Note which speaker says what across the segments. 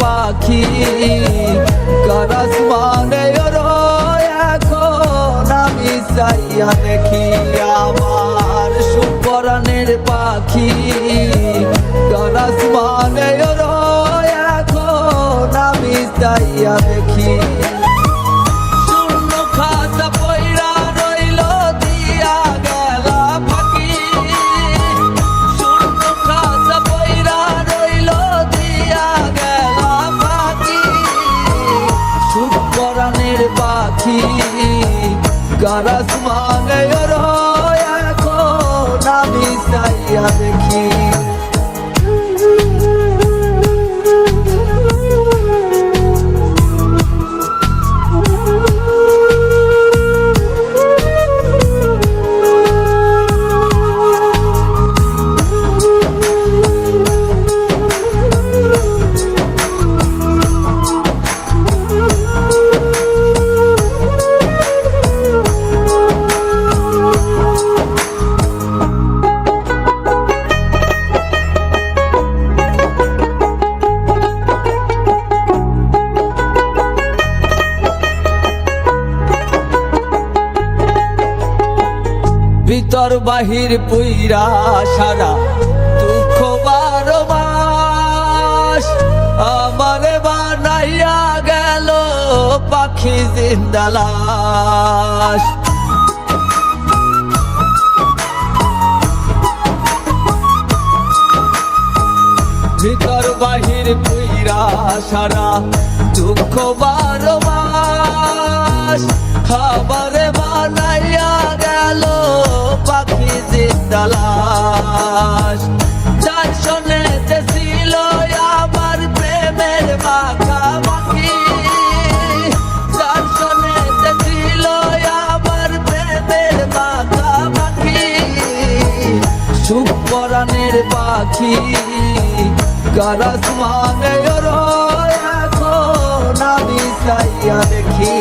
Speaker 1: পাখি গারাস মানে এখন আমি চাইয়া দেখি আমার সুপরানের পাখি মানে এখন আমি চাইয়া দেখি গারাস মানে এখন আমি চাইয়া দেখি ভিতর বাহির পুইরা সারা দুঃখ বারো মাস আমারে বানাইয়া গেল পাখি জিন্দালাস ভিতর বাহির পুইরা সারা দুঃখ বারো মাস খাবারে জিন্দালাস যার শোনেতে ছিল আমার প্রেমের মাখা মাখি। যার শোনেতে ছিল আমার প্রেমের মাখা মাখি। সুপরানের পাখি গারাস মানে এখন আমি চাইয়া দেখি।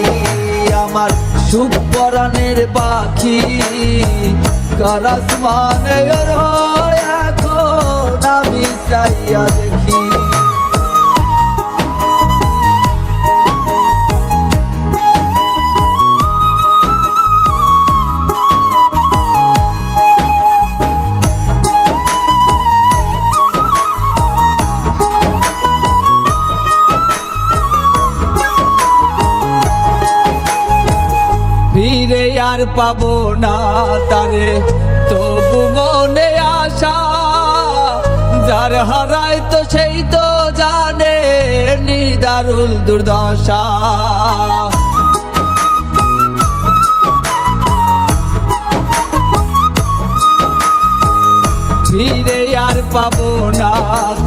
Speaker 1: আমার সুপরানের পাখি গারাস মানে এখন আমি চাইয়া দেখি। আর পাবো না তারে। তবু মনে আশা, যার হারায় তো সেই তো জানে নিদারুল দুর্দশা। ফিরে আর পাবো না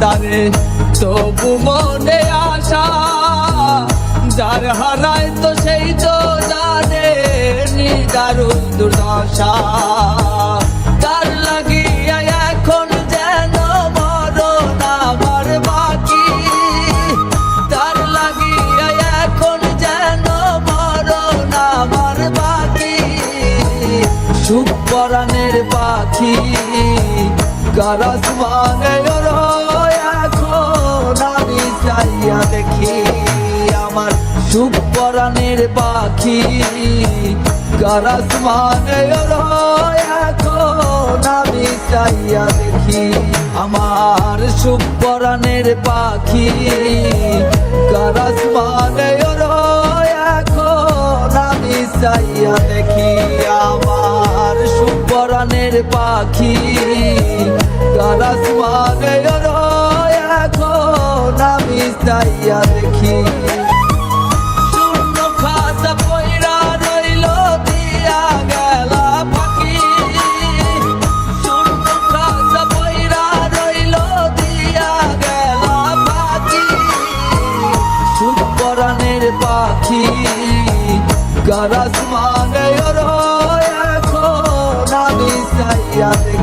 Speaker 1: তারে। তবু মনে আশা, যার হারায় তো সেই তো নিদারুণ দুর্দশা। তার লাগিয়া এখন যেন মরণ আমার বাকি। তার লাগিয়া এখন যেন মরণ আমার বাকি। সুপরানের পাখি গারাস মানে এখন আমি চাইয়া দেখি আমার সুপরানের পাখি। গারাস মানে এখন আমি চাইয়া দেখি আমার সুপরানের পাখি গারাস মানে এখন আমি চাইয়া দেখি আমার সুপরানের পাখি গারাস মানে এখন আমি চাইয়া দেখি মানে